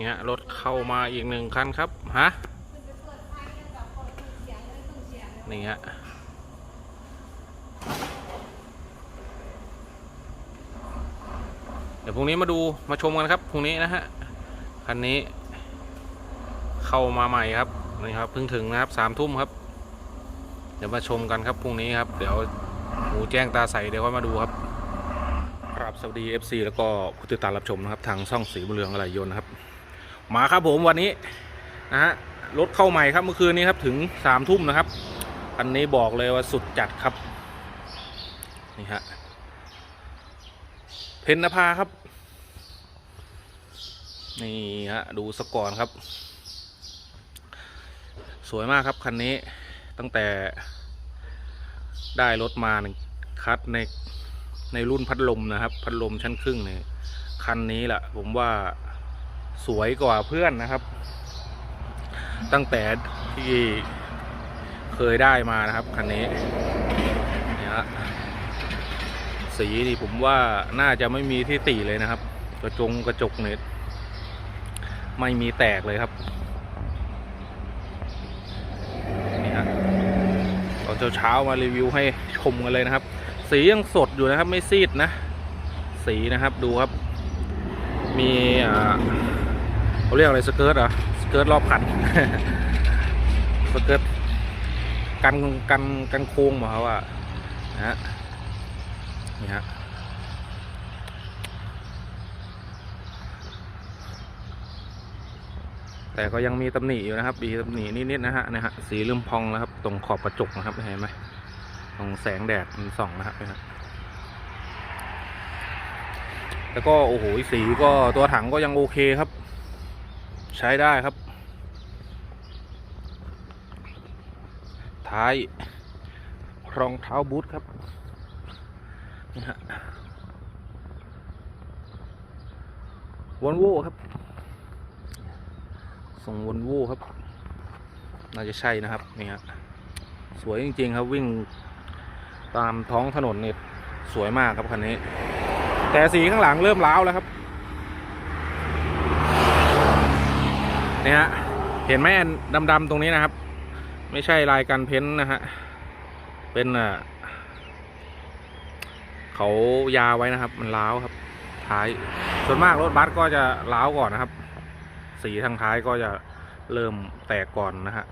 นี่ฮะรถเข้ามาอีกหนึ่งคันครับฮะนี่ฮะเดี๋ยวพรุ่งนี้มาดูมาชมกันครับพรุ่งนี้นะฮะคันนี้ เข้ามาใหม่ครับนี่ครับเพิ่งถึงนะครับสามทุ่มครับ เดี๋ยวมาชมกันครับพรุ่งนี้ครับ เดี๋ยวหมูแจ้งตาใสเดี๋ยวค่อยมาดูครับครับสวัสดี FC แล้วก็ผู้ติดตามรับชมนะครับ ทางช่องสีบุญเรืองอะไรยนนะครับ มาครับผมวันนี้นะฮะรถเข้าใหม่ครับเมื่อคืนนี้ครับถึงสามทุ่มนะครับ อันนี้บอกเลยว่าสุดจัดครับ นี่ฮะเพนนภาครับ นี่ฮะดูสกอร์ครับ สวยมากครับคันนี้ตั้งแต่ได้รถมาหนึ่งคัดในในรุ่นพัดลมนะครับ พัดลมชั้นครึ่งเนี่ยคันนี้แหละผมว่า สวยกว่าเพื่อนนะครับ ตั้งแต่ที่เคยได้มานะครับคันนี้เนี่ยฮะสีนี่ผมว่าน่าจะไม่มีที่ติเลยนะครับ กระจงกระจกเนี่ยไม่มีแตกเลยครับนี่ฮะตอนเช้าๆมารีวิวให้ชมกันเลยนะครับ สียังสดอยู่นะครับไม่ซีดนะ สีนะครับดูครับ มีอ่า เขาเรียกอะไรสเกิร์ตเหรอสเกิร์ตรอบคันสเกิร์ตกันกันกันโค้งมาครับว่านะฮะนี่ฮะแต่ก็ยังมีตำหนิอยู่นะครับมีตำหนินิดๆนะฮะนะฮะสีเริ่มพองแล้วครับ ตรงขอบกระจกนะครับเห็นไหมตรงแสงแดดมันส่องนะครับนี่ยครับแล้วก็โอ้โหสีก็ตัวถังก็ยังโอเคครับ ใช้ได้ครับ ท้ายรองเท้าบูทครับนี่ฮะวอนโวครับ ส่งวอนโวครับ น่าจะใช่นะครับนี่ฮะสวยจริง ๆ ครับวิ่งตามท้องถนนเนี่ยสวยมากครับคันนี้ แต่สีข้างหลังเริ่มร้าวแล้วครับเนี่ฮะ เห็นไหมอันดำๆตรงนี้นะครับ ไม่ใช่ลายกันเพ้นท์นะฮะ เป็นอะเขายาไว้นะครับ มันร้าวครับ ท้าย ส่วนมากรถบัสก็จะร้าวก่อนนะครับ สีทางท้ายก็จะเริ่มแตกก่อนนะฮะ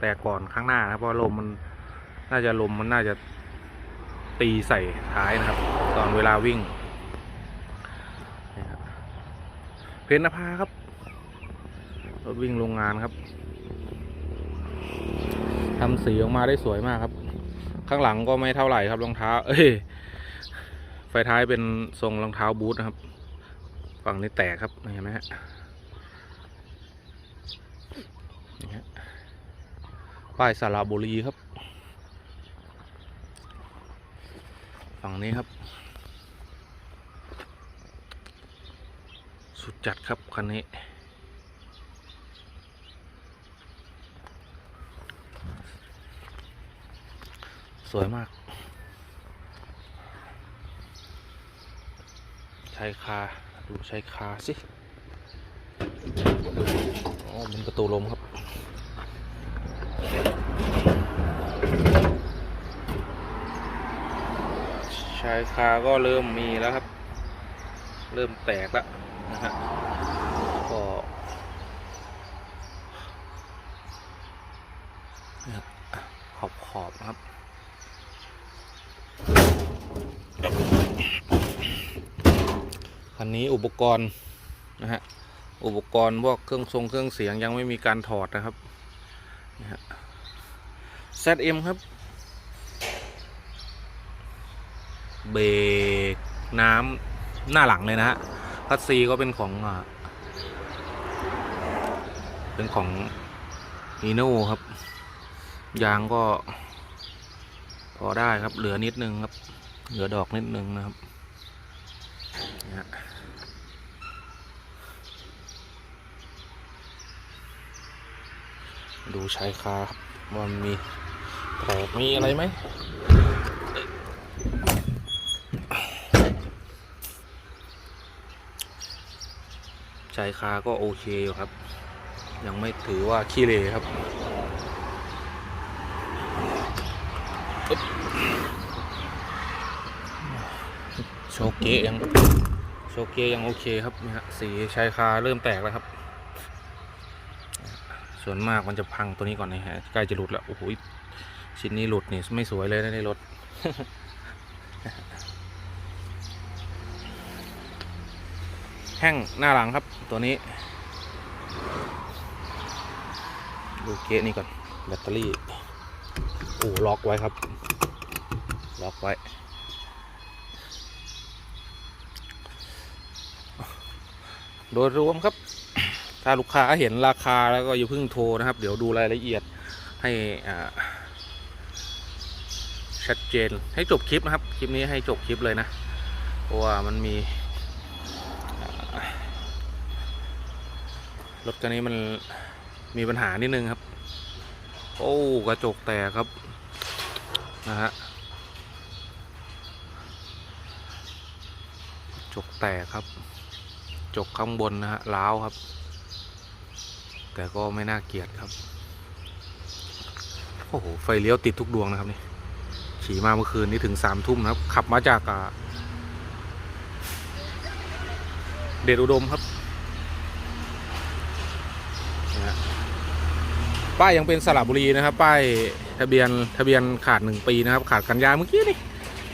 แตกก่อนข้างหน้านะเพราะลมมันน่าจะลมมันน่าจะตีใส่ท้ายนะครับ ตอนเวลาวิ่ง เพนนภาครับ รถวิ่งโรงงานครับทำสีออกมาได้สวยมากครับ ข้างหลังก็ไม่เท่าไหร่ครับรองเท้า เอ้ย ไฟท้ายเป็นทรงรองเท้าบูทนะครับ ฝั่งนี้แตกครับเห็นไหมฮะป้ายสระบุรีครับ ฝั่งนี้ครับ สุดจัดครับคันนี้ สวยมาก ใช้คา ดูใช้คาสิอ๋อมันประตูลมครับชายคาก็เริ่มมีแล้วครับ เริ่มแตกแล้วนะฮะก็เนี่ยขอบขอบนะครับ คั นนี้อุปกรณ์นะฮะอุปกรณ์พวกเครื่องทรงเครื่องเสียงยังไม่มีการถอดนะครับนะฮะ ZM ครับ เบรกน้ำหน้าหลังเลยนะฮะพัดซีก็เป็นของอ่าเป็นของฮีโน่ครับ ยางก็ พอได้ครับเหลือนิดนึงครับ เหลือดอกนิดนึงนะครับนี่ฮะ ดูชายคาครับว่ามันมีแตกมีอะไรไหมชายคาก็โอเคอยู่ครับ ยังไม่ถือว่าขี้เหร่ครับโชเกยังโชเกยังโอเคครับนี่ฮะสีชายคาเริ่มแตกแล้วครับ ส่วนมากมันจะพังตัวนี้ก่อนนะฮะใกล้จะหลุดแล้วโอ้โหชิ้นนี้หลุดนี่ไม่สวยเลยนะในรถแห้งหน้าหลังครับตัวนี้ดูเกะนี่ก่อนแบตเตอรี่โอ้ล็อกไว้ครับ ล็อกไว้ โดยรวมครับ ถ้าลูกค้าเห็นราคาแล้วก็อย่าเพิ่งโทรนะครับ เดี๋ยวดูรายละเอียดให้ชัดเจนให้จบคลิปนะครับ คลิปนี้ให้จบคลิปเลยนะ เพราะว่ามันมีรถคันนี้มันมีปัญหานิดนึงครับ โอ้กระจกแตกครับนะฮะกระจกแตกครับ จกข้างบนนะฮะล้าวครับ แต่ก็ไม่น่าเกลียดครับโอ้โหไฟเลี้ยวติดทุกดวงนะครับนี่ขี่มาเมื่อคืนนี้ถึงสามทุ่มนะครับ ขับมาจากเดชอุดมครับนะฮะป้ายยังเป็นสระบุรีนะครับ ป้ายทะเบียนทะเบียนขาดหนึ่งปีนะครับ ขาดกันยาเมื่อกี้นี่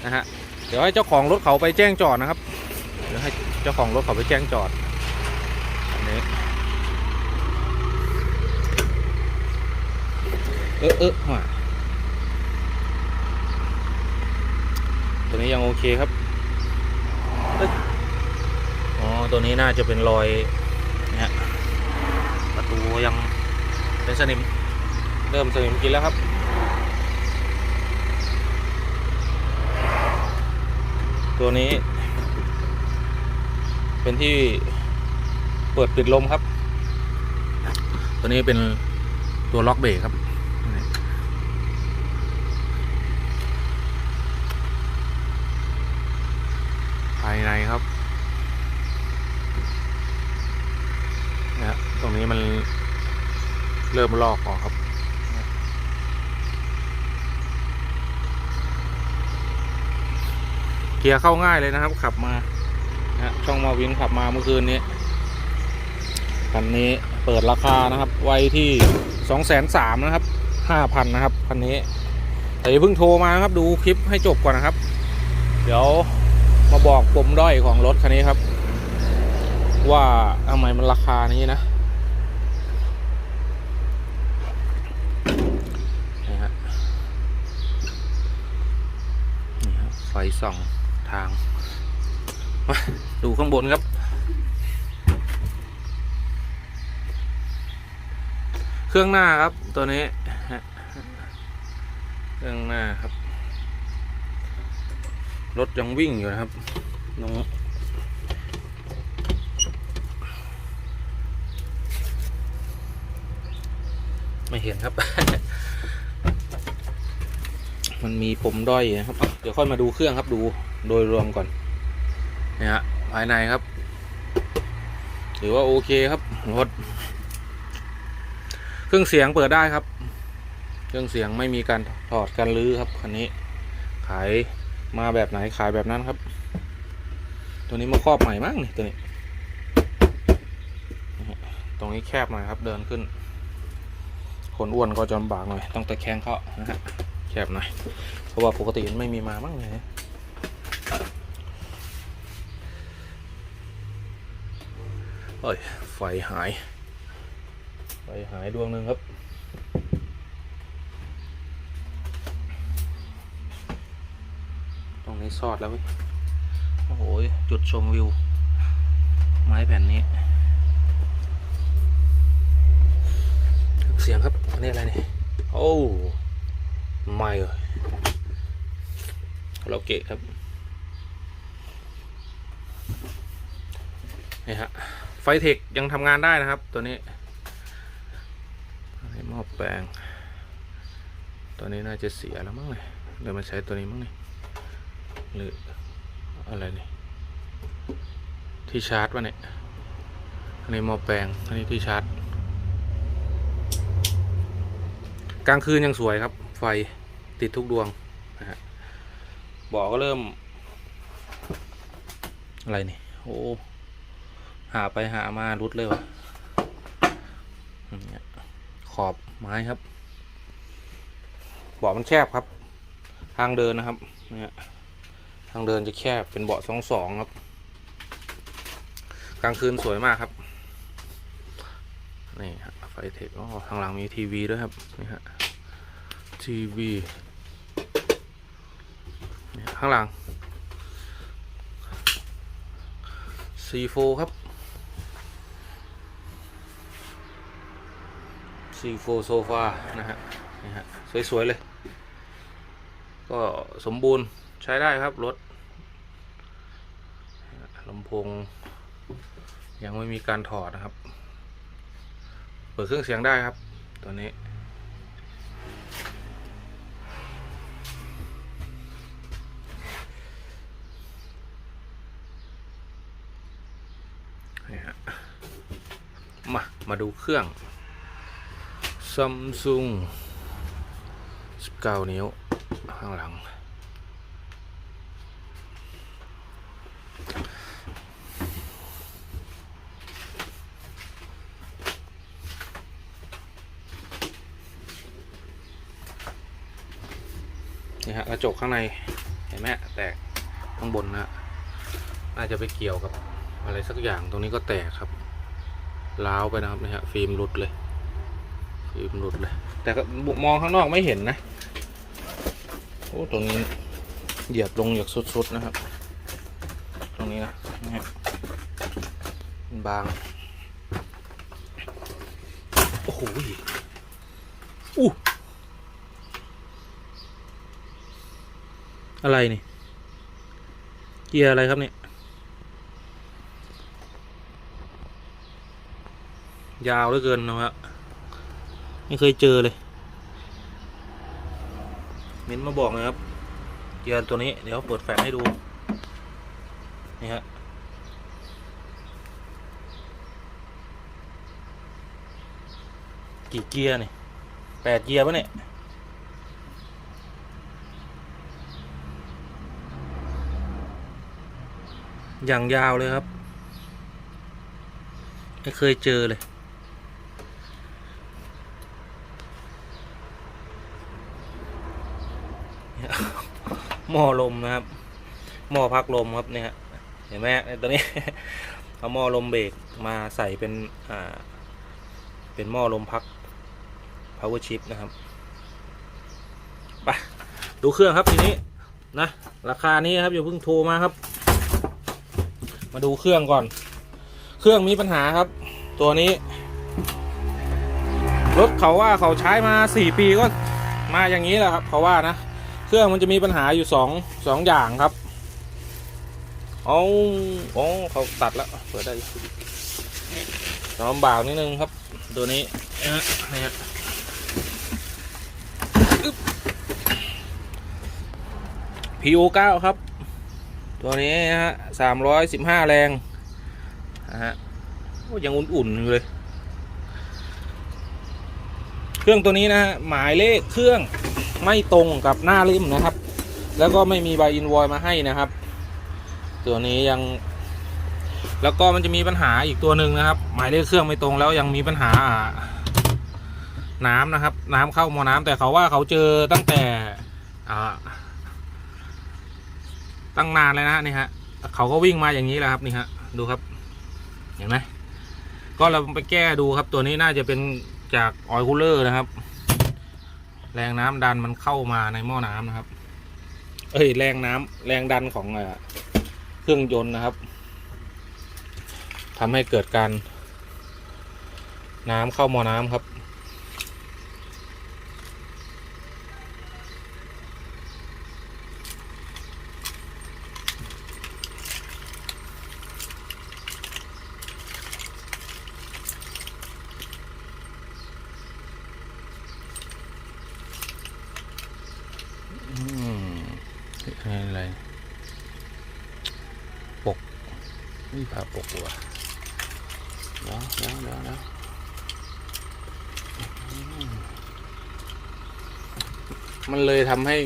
นะฮะเดี๋ยวให้เจ้าของรถเขาไปแจ้งจอดนะครับเดี๋ยวให้เจ้าของรถเขาไปแจ้งจอดอันนี้เออเออว่ะตัวนี้ยังโอเคครับอ๋อตัวนี้น่าจะเป็นรอยนะฮะประตูยังเป็นสนิม เริ่มสนิมกินแล้วครับตัวนี้ เป็นที่เปิดปิดลมครับ ตัวนี้เป็นตัวล็อกเบรกครับ ภายในครับนะฮะตรงนี้มันเริ่มลอกออกครับเกียร์เข้าง่ายเลยนะครับ ขับมานะช่องมาวินขับมาเมื่อคืนนี้คันนี้เปิดราคานะครับ ไว้ที่สองแสนสามนะครับห้าพันนะครับคันนี้แต่เพิ่งโทรมาครับดูคลิปให้จบก่อนนะครับ เดี๋ยว มาบอกปมด้อยของรถคันนี้ครับ ว่าทำไมมันราคานี้นะนี่ฮะนี่ฮะไฟส่องทาง มาดูข้างบนครับ เครื่องหน้าครับตัวนี้เครื่องหน้าครับ รถยังวิ่งอยู่นะครับน้องไม่เห็นครับ มันมีปมด้อยนะครับ เดี๋ยวค่อยมาดูเครื่องครับดูโดยรวมก่อนเนี่ยฮะภายในครับถือว่าโอเคครับรถเครื่องเสียงเปิดได้ครับ เครื่องเสียงไม่มีการถอดการรื้อครับคันนี้ขาย มาแบบไหนขายแบบนั้นครับ ตัวนี้มาครอบใหม่มั้งนี่ตัวนี้ ตรงนี้แคบหน่อยครับ เดินขึ้น คนอ้วนก็จะลำบากหน่อย ต้องตะแคงเขานะฮะแคบหน่อย เพราะว่าปกติมันไม่มีมาบ้างเลยเอ้ย ไฟหาย ไฟหายดวงหนึ่งครับ ตรงนี้ ซอดแล้วเว้ยโอ้โห จุดชมวิว ไม้แผ่นนี้ เสียงครับ อันนี้อะไรนี่ โอ้ไม่เลยเราเกะครับ นี่ฮะ ไฟเทคยังทำงานได้นะครับ ตัวนี้อันนี้หม้อแปลง ตัวนี้น่าจะเสียแล้วมั้งเลยเดี๋ยวมาใช้ตัวนี้มั้งเลย หรืออะไรนี่ที่ชาร์จวะเนี่ยอันนี้หม้อแปลงอันนี้ที่ชาร์จ กลางคืนยังสวยครับ ไฟติดทุกดวงนะฮะบอก็เริ่ม อะไรนี่โอ้หาไปหามารุดเลยวะเนี่ยขอบไม้ครับบาะมันแคบครับ ทางเดินนะครับเนี่ยางเดินจะแคบเป็นเบาะสองสองครับ กลางคืนสวยมากครับ นี่ฮะไฟเทคอ๋อทางหลังมีทีวีด้วยครับ นี่ฮะทีวีนี่ข้างหลัง C4 ครับ C4 โซฟานะฮะนี่ฮะสวย ๆ เลย ก็สมบูรณ์ ใช้ได้ครับรถลำโพง ยังไม่มีการถอดนะครับ เปิดเครื่องเสียงได้ครับ ตัวนี้ นี่ฮะ มา มาดูเครื่อง Samsung 19 นิ้ว ข้างหลัง นี่ฮะกระ จกข้างใน เห็นไหมแตกข้างบนนะฮะน่าจะไปเกี่ยวกับอะไรสักอย่างตรงนี้ก็แตกครับล้าวไปนะครับนี่ฮะฟิล์มหลุดเลยฟิล์มหลุดเลย แต่ก็มองข้างนอกไม่เห็นนะโอ้ตรงนี้เหยียบลงเหยียบสุดๆนะครับ ตรงนี้นะนี่ฮะบางโอ้โหอู้ อะไรนี่ เกียร์อะไรครับเนี่ย ยาวเหลือเกินนะครับไม่เคยเจอเลยเม้นมาบอกนะครับ เกียร์ตัวนี้ เดี๋ยวเปิดแฟลชให้ดู นี่ฮะกี่เกียร์นี่แปดเกียร์ปะเนี่ย อย่างยาวเลยครับ ไม่เคยเจอเลย หม้อลมนะครับ หม้อพักลมครับเนี่ยเห็นไหมฮะในตัวนี้ เอาหม้อลมเบรกมาใส่เป็นอ่าเป็นหม้อลมพัก power chip นะครับไปดูเครื่องครับทีนี้นะราคานี้ครับอย่าเพิ่งโทรมาครับ มาดูเครื่องก่อน เครื่องมีปัญหาครับ ตัวนี้ รถเขาว่าเขาใช้มาสี่ปีก็มาอย่างนี้แหละครับเขาว่านะ เครื่องมันจะมีปัญหาอยู่สองสองอย่างครับเอาโอ้เขาตัดแล้วเปิดได้ลำบากนิดนึงครับ ตัวนี้นะฮะนี่ฮะอึ๊บ PO9 ครับ ตัวนี้ฮะสามร้อยสิบห้าแรงนะฮะยังอุ่นๆอยู่เลย เครื่องตัวนี้นะฮะหมายเลขเครื่องไม่ตรงกับหน้าริมนะครับ แล้วก็ไม่มีใบอินวอยมาให้นะครับ ตัวนี้ยัง แล้วก็มันจะมีปัญหาอีกตัวหนึ่งนะครับ หมายเลขเครื่องไม่ตรงแล้วยังมีปัญหาน้ำนะครับ น้ำเข้าหมอน้ำแต่เขาว่าเขาเจอตั้งแต่อ่า ตั้งนานเลยนะนี่ฮะเขาก็วิ่งมาอย่างนี้แหละครับนี่ฮะดูครับ เห็นไหมก็เราไปแก้ดูครับ ตัวนี้น่าจะเป็นจากออยล์คูลเลอร์นะครับ แรงน้ำดันมันเข้ามาในหม้อน้ำนะครับ เอ้ยแรงน้ำแรงดันของเอ่อเครื่องยนต์นะครับทำให้เกิดการน้ำเข้าหม้อน้ำครับ อะไร ปกนี่ผ่าปกว่ะเดี๋ยวเดี๋ยวเดี๋ยวเดี๋ยวมันเลยทำให้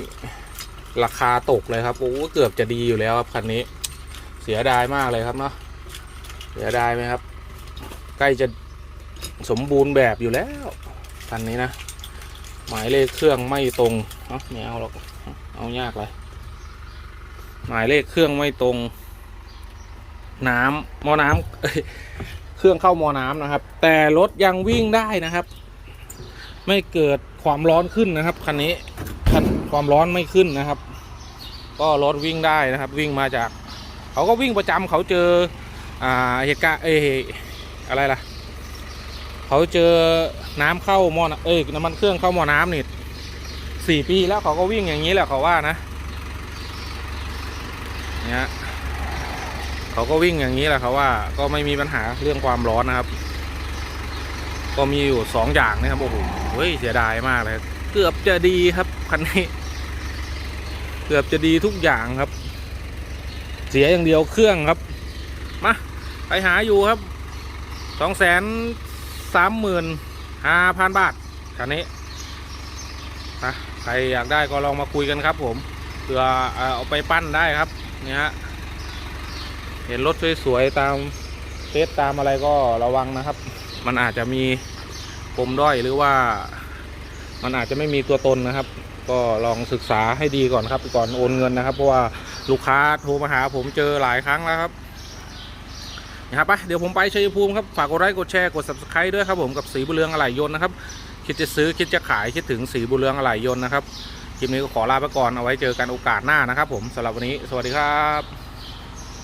ราคาตกเลยครับ โอ้เกือบจะดีอยู่แล้วครับ คันนี้ เสียดายมากเลยครับเนาะ เสียดายไหมครับ ใกล้จะสมบูรณ์แบบอยู่แล้ว คันนี้นะ หมายเลขเครื่องไม่ตรงเนาะไม่เอาหรอก เอายากเลย หมายเลขเครื่องไม่ตรง น้ำม้อน้ำเครื่องเข้าม้อน้ำนะครับ แต่รถยังวิ่งได้นะครับ ไม่เกิดความร้อนขึ้นนะครับคันนี้คันความร้อนไม่ขึ้นนะครับ ก็รถวิ่งได้นะครับ วิ่งมาจาก เขาก็วิ่งประจำเขาเจออ่าเหตุการณ์เออะไรล่ะ เขาเจอน้ำเข้าหม้อน้ำเอ้ยน้ำมันเครื่องเข้าม้อน้ำนี่สี่ปีแล้วเขาก็วิ่งอย่างนี้แหละเขาว่านะ เนี่ยเขาก็วิ่งอย่างนี้แหละเขาว่าก็ไม่มีปัญหาเรื่องความร้อนนะครับ ก็มีอยู่สองอย่างนะครับโอ้โหเฮ้ยเสียดายมากเลยเกือบจะดีครับคันนี้ เกือบจะดีทุกอย่างครับ เสียอย่างเดียวเครื่องครับมาไปหาอยู่ครับสองแสนสามหมื่นห้าพันบาทคันนี้นะใครอยากได้ก็ลองมาคุยกันครับผมเผื่อเอาไปปั้นได้ครับ นี่ยฮะเห็นรถสวยๆตามเฟซตามอะไรก็ระวังนะครับ มันอาจจะมีปมด้อยหรือว่า มันอาจจะไม่มีตัวตนนะครับ ก็ลองศึกษาให้ดีก่อนครับ ก่อนโอนเงินนะครับ เพราะว่าลูกค้าโทรมาหาผมเจอหลายครั้งแล้วครับนะครับไปเดี๋ยวผมไปชัยภูมิครับ ฝากกดไลค์กดแชร์กด subscribe ด้วยครับผมกับสีบุเรืองอะไหล่ยนต์นะครับ คิดจะซื้อคิดจะขายคิดถึงสีบุเรืองอะไหล่ยนต์นะครับ คลิปนี้ก็ขอลาไปก่อนเอาไว้เจอกันโอกาสหน้านะครับผมสำหรับวันนี้ สวัสดีครับ